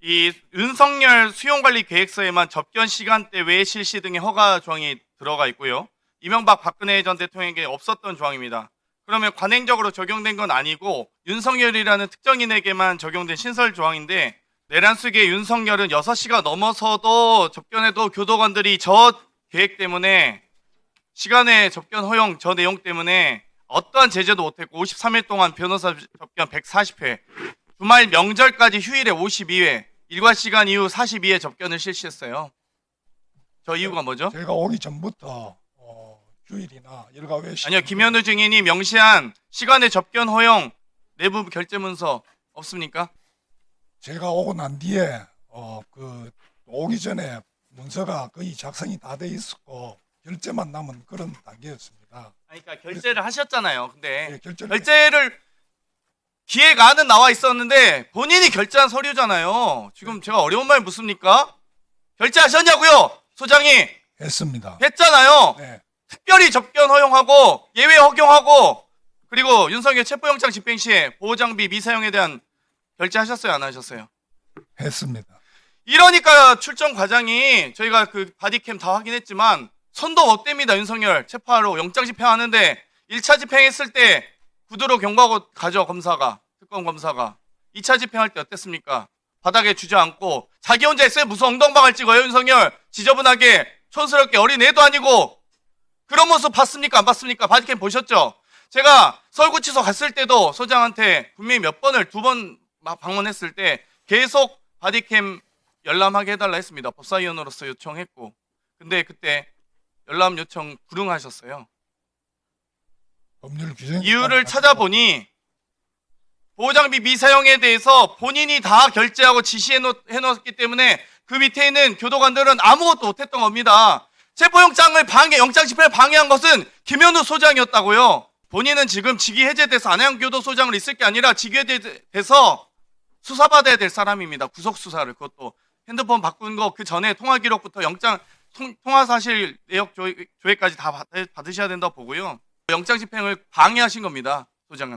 이 윤석열 수용관리 계획서에만 접견 시간대 외 실시 등의 허가 조항이 들어가 있고요. 이명박 박근혜 전 대통령에게 없었던 조항입니다. 그러면 관행적으로 적용된 건 아니고 윤석열이라는 특정인에게만 적용된 신설 조항인데 내란 속에 윤석열은 6시가 넘어서도 접견해도 교도관들이 저 계획 때문에 시간에 접견 허용 저 내용 때문에 어떠한 제재도 못했고 53일 동안 변호사 접견 140회 주말 명절까지 휴일에 52회 일과 시간 이후 42회 접견을 실시했어요. 저 이유가 뭐죠? 제가 오기 전부터 어, 휴일이나 일가 외 시- 아니요 김현우 증인이 명시한 시간의 접견 허용 내부 결제 문서 없습니까? 제가 오고 난 뒤에 어, 그 오기 전에 문서가 거의 작성이 다 돼 있었고 결제만 남은 그런 단계였습니다. 아니, 그러니까 결제를 하셨잖아요. 근데 예, 결제를 결제를 기획안은 나와 있었는데 본인이 결제한 서류잖아요. 지금 제가 어려운 말 묻습니까? 결제하셨냐고요? 소장이 했습니다. 했잖아요. 네, 특별히 접견 허용하고 예외 허용하고 그리고 윤석열 체포영장 집행 시에 보호장비 미사용에 대한 결제하셨어요 안 하셨어요? 했습니다. 이러니까 출정 과장이 저희가 그 바디캠 다 확인했지만 손도 못 댑니다 윤석열 체포하러 영장 집행하는데 1차 집행했을 때 구두로 경고하고 가죠 검사가 특검 검사가 2차 집행할 때 어땠습니까? 바닥에 주저앉고 자기 혼자 했어요 무슨 엉덩방을 찍어요 윤석열 지저분하게 촌스럽게 어린애도 아니고 그런 모습 봤습니까 안 봤습니까 바디캠 보셨죠? 제가 서울구치소 갔을 때도 소장한테 분명히 몇 번을 두 번 방문했을 때 계속 바디캠 열람하게 해달라 했습니다. 법사위원으로서 요청했고. 근데 그때 열람 요청 불응하셨어요. 법률 규정 이유를 찾아보니 보호장비 미사용에 대해서 본인이 다 결제하고 지시해 놓- 해놓았기 때문에 그 밑에 있는 교도관들은 아무것도 못했던 겁니다. 체포영장을 방해, 영장 집행을 방해한 것은 김현우 소장이었다고요. 본인은 지금 직위 해제돼서 안양교도 소장으로 있을 게 아니라 직위 해제돼서 수사받아야 될 사람입니다. 구속 수사를 그것도 핸드폰 바꾼 거 그 전에 통화 기록부터 영장 통, 통화 사실 내역 조회, 조회까지 다 받, 받으셔야 된다고 보고요. 영장 집행을 방해하신 겁니다. 소장은.